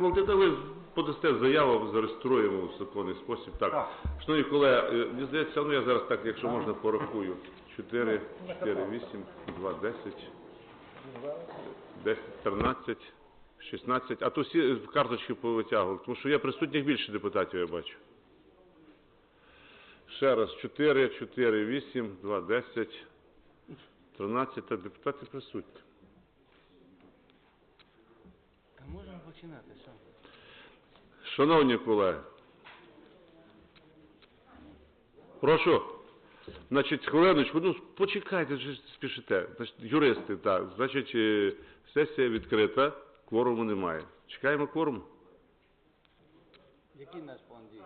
Валентина, ви подасте заяву, зареєструємо в законний спосіб. Так. Так. Шановні колеги, е, мені здається, ну я зараз так, якщо можна, порахую. 4, 4, 8, 2, 10, 10, 13, 16. А то всі карточки повитягували, тому що є присутніх більше депутатів, я бачу. Ще раз, 4, 4, 8, 2, 10, 13, та депутати присутні. Та можемо починати, що? Шановні колеги, прошу. Значить, хвилиночку, ну почекайте, вже спішите. Значить, юристи, так. Значить, е, сесія відкрита, кворуму немає. Чекаємо кворум. Який наш план дій?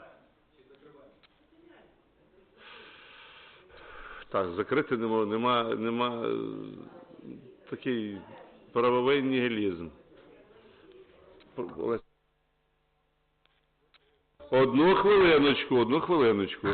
Так, закрити нема, нема, нема е, такий правовий нігілізм. Одну хвилиночку, одну хвилиночку.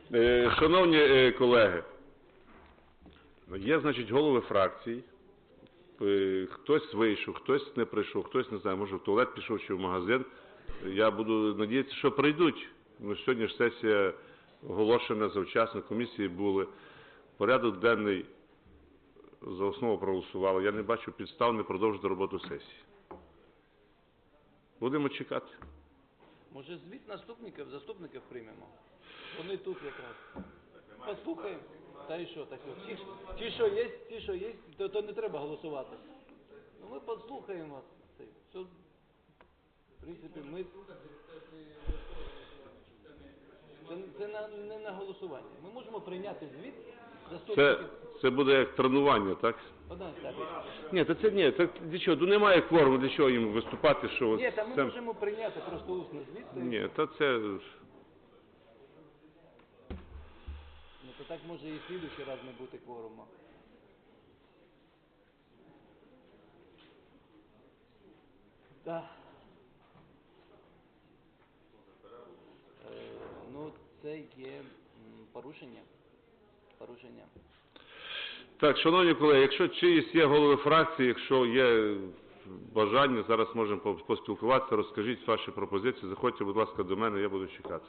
Е, Шановні е, колеги, є, значить, голови фракцій. Е, Хтось вийшов, хтось не прийшов, хтось не знаю, може в туалет пішов чи в магазин. Я буду надіятися, що прийдуть. Ну, сьогодні ж сесія оголошена завчасно, комісії були. Порядок денний за основу проголосували. Я не бачу підстав не продовжити роботу сесії. Будемо чекати. Може звіт наступників, заступників приймемо? Вони тут якраз. Послухаємо. Та і що, так от, ті, ті, що є, ті, що є, то, то не треба голосувати. Ну ми послухаємо вас. Що, в принципі, ми... Це, це на, не на голосування. Ми можемо прийняти звіт Це, заступників. це буде як тренування, так? Ні, то це ні, це для чого? Ну немає кворуму, для чого їм виступати, що от Ні, та ми це- можемо прийняти просто усний звіт. Ні, та це Ну то так може і в слідуючий раз не бути кворума. Так. Е, ну, це є порушення. Порушення. так, шановні колеги, якщо чиїсь є голови фракції, якщо є бажання, зараз можемо по- поспілкуватися, розкажіть ваші пропозиції, заходьте, будь ласка, до мене, я буду чекати.